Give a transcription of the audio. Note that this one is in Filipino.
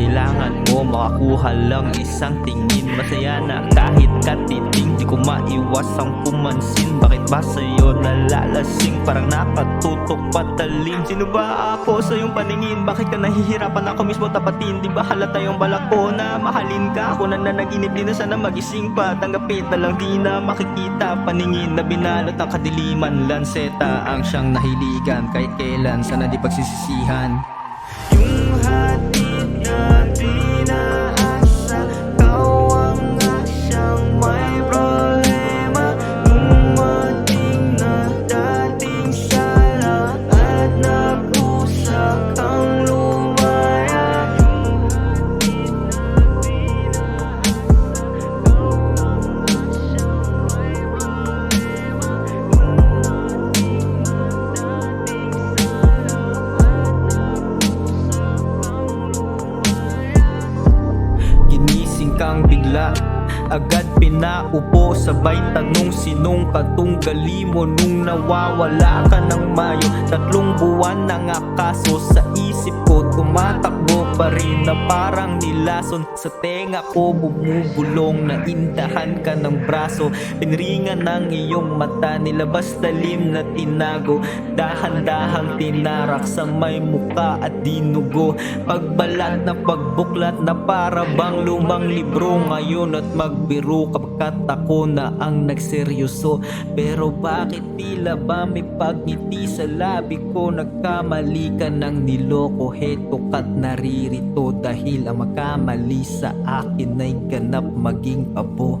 Kailangan mo makakuha lang isang tingin. Masaya na kahit katiting Di ko maiwasang pumansin. Bakit ba sa'yo nalalasing? Parang nakatutok patalim Sino ba ako sa iyong paningin? Bakit ka nahihirapan ako mismo tapatin? Di ba halata yung balak ko na mahalin ka? Ako na nanaginip din na sana magising pa. Tanggapin na lang di na makikita. Paningin na binalot ang kadiliman. Lanseta ang siyang nahiligan. Kahit kailan sana di pagsisisihan. Yung hali kang bigla. Agad pinaupo Sabay tanong sinong katunggali mo Nung nawawala ka ng mayo? Tatlong buwan na nga kaso Sa isip ko tumatakbo pa rin Na parang nilason. Sa tenga ko bumubulong Na indahan ka ng braso. Pinringan ng iyong mata Nilabas talim na tinago. Dahan-dahang tinarak Sa may muka at dinugo. Pagbalat na pagbuklat na para bang lumang libro ngayon at magbiro. Kapagkat ako na ang nagseryoso. Pero bakit tila ba may pagngiti sa labi ko? Nagkamali ka ng niloko Heto kat naririto dahil ang magkamali sa akin ay ganap maging abo